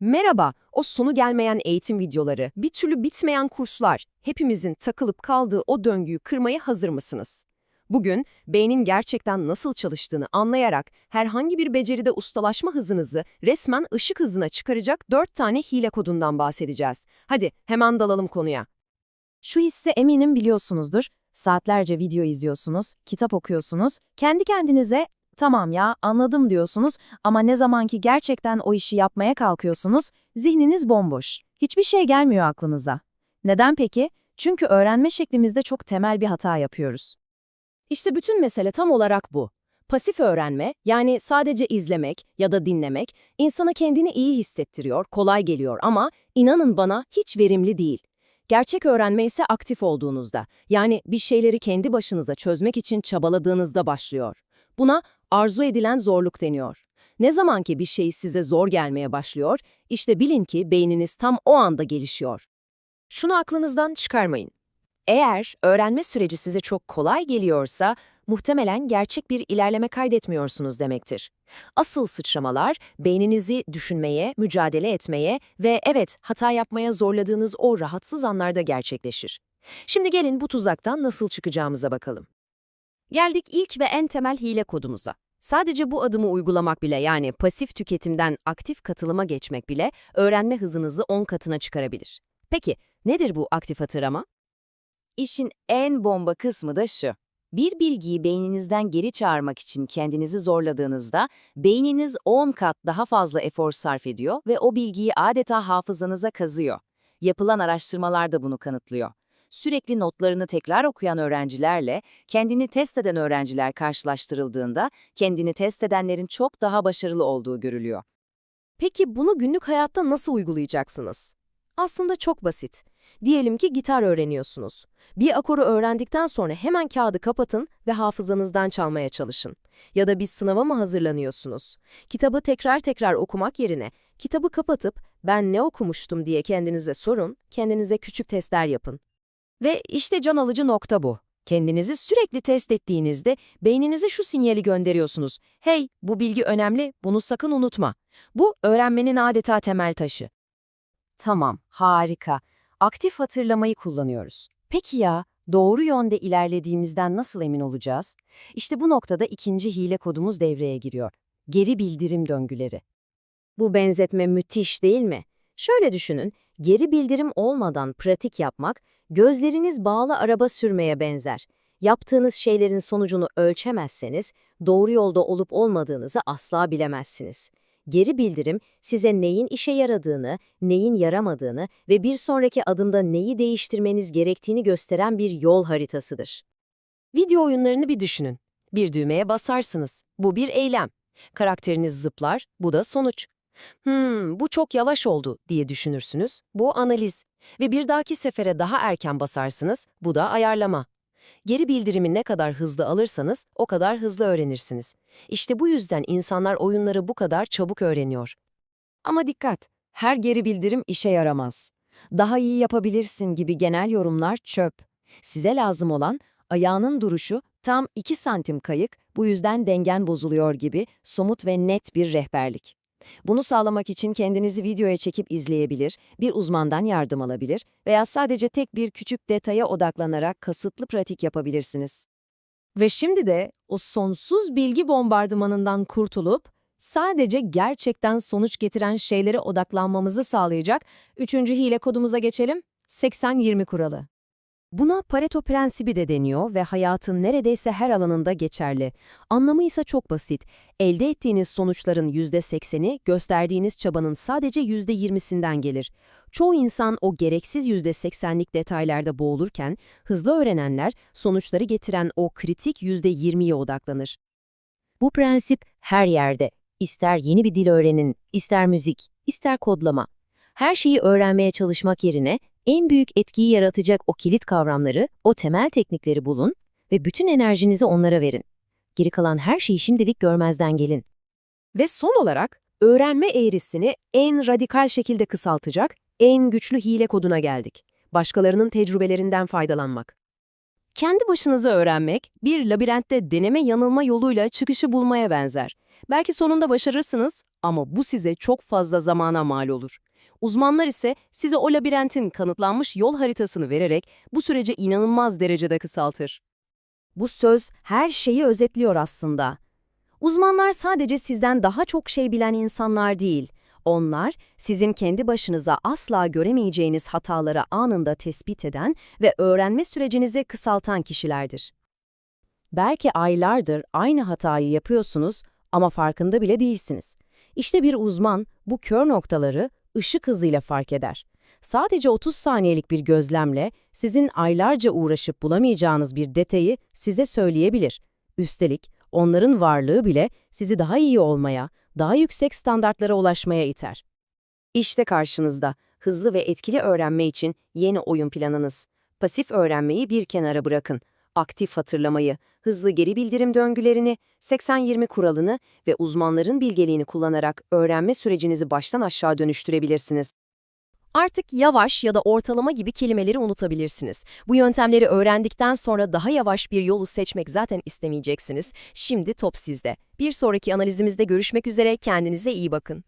Merhaba, o sonu gelmeyen eğitim videoları, bir türlü bitmeyen kurslar, hepimizin takılıp kaldığı o döngüyü kırmaya hazır mısınız? Bugün beynin gerçekten nasıl çalıştığını anlayarak herhangi bir beceride ustalaşma hızınızı resmen ışık hızına çıkaracak 4 tane hile kodundan bahsedeceğiz. Hadi hemen dalalım konuya. Şu hissi eminim biliyorsunuzdur. Saatlerce video izliyorsunuz, kitap okuyorsunuz, kendi kendinize tamam ya anladım diyorsunuz ama ne zamanki gerçekten o işi yapmaya kalkıyorsunuz, zihniniz bomboş. Hiçbir şey gelmiyor aklınıza. Neden peki? Çünkü öğrenme şeklimizde çok temel bir hata yapıyoruz. İşte bütün mesele tam olarak bu. Pasif öğrenme, yani sadece izlemek ya da dinlemek, insana kendini iyi hissettiriyor, kolay geliyor ama inanın bana hiç verimli değil. Gerçek öğrenme ise aktif olduğunuzda, yani bir şeyleri kendi başınıza çözmek için çabaladığınızda başlıyor. Buna arzu edilen zorluk deniyor. Ne zaman ki bir şey size zor gelmeye başlıyor, işte bilin ki beyniniz tam o anda gelişiyor. Şunu aklınızdan çıkarmayın. Eğer öğrenme süreci size çok kolay geliyorsa, muhtemelen gerçek bir ilerleme kaydetmiyorsunuz demektir. Asıl sıçramalar, beyninizi düşünmeye, mücadele etmeye ve evet hata yapmaya zorladığınız o rahatsız anlarda gerçekleşir. Şimdi gelin bu tuzaktan nasıl çıkacağımıza bakalım. Geldik ilk ve en temel hile kodumuza. Sadece bu adımı uygulamak bile yani pasif tüketimden aktif katılıma geçmek bile öğrenme hızınızı 10 katına çıkarabilir. Peki nedir bu aktif hatırlama? İşin en bomba kısmı da şu. Bir bilgiyi beyninizden geri çağırmak için kendinizi zorladığınızda beyniniz 10 kat daha fazla efor sarf ediyor ve o bilgiyi adeta hafızanıza kazıyor. Yapılan araştırmalar da bunu kanıtlıyor. Sürekli notlarını tekrar okuyan öğrencilerle kendini test eden öğrenciler karşılaştırıldığında kendini test edenlerin çok daha başarılı olduğu görülüyor. Peki bunu günlük hayatta nasıl uygulayacaksınız? Aslında çok basit. Diyelim ki gitar öğreniyorsunuz. Bir akoru öğrendikten sonra hemen kağıdı kapatın ve hafızanızdan çalmaya çalışın. Ya da bir sınava mı hazırlanıyorsunuz? Kitabı tekrar tekrar okumak yerine kitabı kapatıp ben ne okumuştum diye kendinize sorun, kendinize küçük testler yapın. Ve işte can alıcı nokta bu. Kendinizi sürekli test ettiğinizde beyninize şu sinyali gönderiyorsunuz. Hey, bu bilgi önemli, bunu sakın unutma. Bu öğrenmenin adeta temel taşı. Tamam, harika. Aktif hatırlamayı kullanıyoruz. Peki ya, doğru yönde ilerlediğimizden nasıl emin olacağız? İşte bu noktada ikinci hile kodumuz devreye giriyor. Geri bildirim döngüleri. Bu benzetme müthiş değil mi? Şöyle düşünün, geri bildirim olmadan pratik yapmak, gözleriniz bağlı araba sürmeye benzer. Yaptığınız şeylerin sonucunu ölçemezseniz, doğru yolda olup olmadığınızı asla bilemezsiniz. Geri bildirim, size neyin işe yaradığını, neyin yaramadığını ve bir sonraki adımda neyi değiştirmeniz gerektiğini gösteren bir yol haritasıdır. Video oyunlarını bir düşünün. Bir düğmeye basarsınız. Bu bir eylem. Karakteriniz zıplar, bu da sonuç. Hmm, bu çok yavaş oldu diye düşünürsünüz. Bu analiz. Ve bir dahaki sefere daha erken basarsınız. Bu da ayarlama. Geri bildirimi ne kadar hızlı alırsanız o kadar hızlı öğrenirsiniz. İşte bu yüzden insanlar oyunları bu kadar çabuk öğreniyor. Ama dikkat, her geri bildirim işe yaramaz. Daha iyi yapabilirsin gibi genel yorumlar çöp. Size lazım olan ayağının duruşu tam 2 santim kayık, bu yüzden dengen bozuluyor gibi somut ve net bir rehberlik. Bunu sağlamak için kendinizi videoya çekip izleyebilir, bir uzmandan yardım alabilir veya sadece tek bir küçük detaya odaklanarak kasıtlı pratik yapabilirsiniz. Ve şimdi de o sonsuz bilgi bombardımanından kurtulup sadece gerçekten sonuç getiren şeylere odaklanmamızı sağlayacak üçüncü hile kodumuza geçelim. 80-20 kuralı. Buna Pareto prensibi de deniyor ve hayatın neredeyse her alanında geçerli. Anlamı ise çok basit. Elde ettiğiniz sonuçların %80'i gösterdiğiniz çabanın sadece %20'sinden gelir. Çoğu insan o gereksiz %80'lik detaylarda boğulurken, hızlı öğrenenler sonuçları getiren o kritik %20'ye odaklanır. Bu prensip her yerde. İster yeni bir dil öğrenin, ister müzik, ister kodlama. Her şeyi öğrenmeye çalışmak yerine en büyük etkiyi yaratacak o kilit kavramları, o temel teknikleri bulun ve bütün enerjinizi onlara verin. Geri kalan her şeyi şimdilik görmezden gelin. Ve son olarak, öğrenme eğrisini en radikal şekilde kısaltacak en güçlü hile koduna geldik. Başkalarının tecrübelerinden faydalanmak. Kendi başınıza öğrenmek, bir labirentte deneme yanılma yoluyla çıkışı bulmaya benzer. Belki sonunda başarırsınız ama bu size çok fazla zamana mal olur. Uzmanlar ise size o labirentin kanıtlanmış yol haritasını vererek bu süreci inanılmaz derecede kısaltır. Bu söz her şeyi özetliyor aslında. Uzmanlar sadece sizden daha çok şey bilen insanlar değil. Onlar, sizin kendi başınıza asla göremeyeceğiniz hataları anında tespit eden ve öğrenme sürecinizi kısaltan kişilerdir. Belki aylardır aynı hatayı yapıyorsunuz ama farkında bile değilsiniz. İşte bir uzman bu kör noktaları ışık hızıyla fark eder. Sadece 30 saniyelik bir gözlemle sizin aylarca uğraşıp bulamayacağınız bir detayı size söyleyebilir. Üstelik onların varlığı bile sizi daha iyi olmaya, daha yüksek standartlara ulaşmaya iter. İşte karşınızda hızlı ve etkili öğrenme için yeni oyun planınız. Pasif öğrenmeyi bir kenara bırakın. Aktif hatırlamayı, hızlı geri bildirim döngülerini, 80-20 kuralını ve uzmanların bilgeliğini kullanarak öğrenme sürecinizi baştan aşağı dönüştürebilirsiniz. Artık yavaş ya da ortalama gibi kelimeleri unutabilirsiniz. Bu yöntemleri öğrendikten sonra daha yavaş bir yolu seçmek zaten istemeyeceksiniz. Şimdi top sizde. Bir sonraki analizimizde görüşmek üzere kendinize iyi bakın.